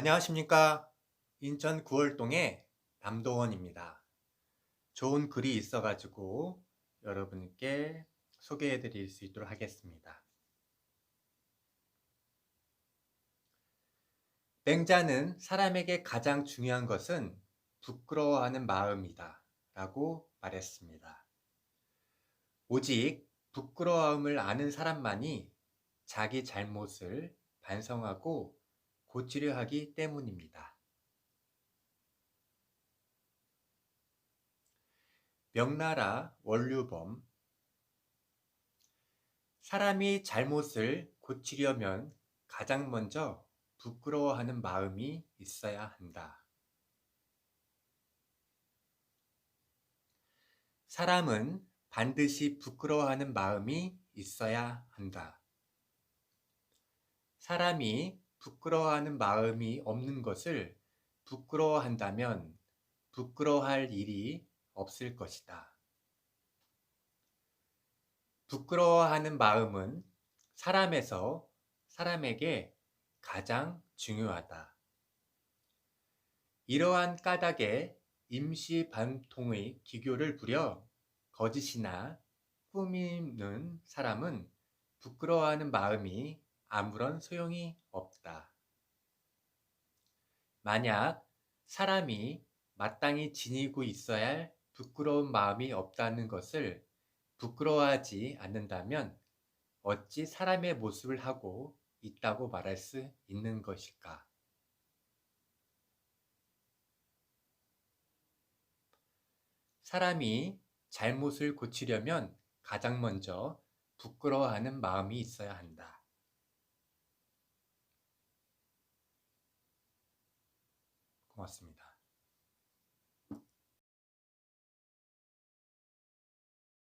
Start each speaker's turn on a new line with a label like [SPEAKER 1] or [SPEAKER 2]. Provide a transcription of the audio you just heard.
[SPEAKER 1] 안녕하십니까. 인천 구월동의 남도원입니다. 좋은 글이 있어가지고 여러분께 소개해 드릴 수 있도록 하겠습니다. 맹자는 사람에게 가장 중요한 것은 부끄러워하는 마음이다 라고 말했습니다. 오직 부끄러움을 아는 사람만이 자기 잘못을 반성하고 고치려 하기 때문입니다. 명나라 원류범 사람이 잘못을 고치려면 가장 먼저 부끄러워하는 마음이 있어야 한다. 사람은 반드시 부끄러워하는 마음이 있어야 한다. 사람이 부끄러워하는 마음이 없는 것을 부끄러워한다면 부끄러워할 일이 없을 것이다. 부끄러워하는 마음은 사람에서 사람에게 가장 중요하다. 이러한 까닭에 임시 반통의 기교를 부려 거짓이나 꾸미는 사람은 부끄러워하는 마음이 아무런 소용이 없다. 만약 사람이 마땅히 지니고 있어야 할 부끄러운 마음이 없다는 것을 부끄러워하지 않는다면 어찌 사람의 모습을 하고 있다고 말할 수 있는 것일까? 사람이 잘못을 고치려면 가장 먼저 부끄러워하는 마음이 있어야 한다. 고맙습니다.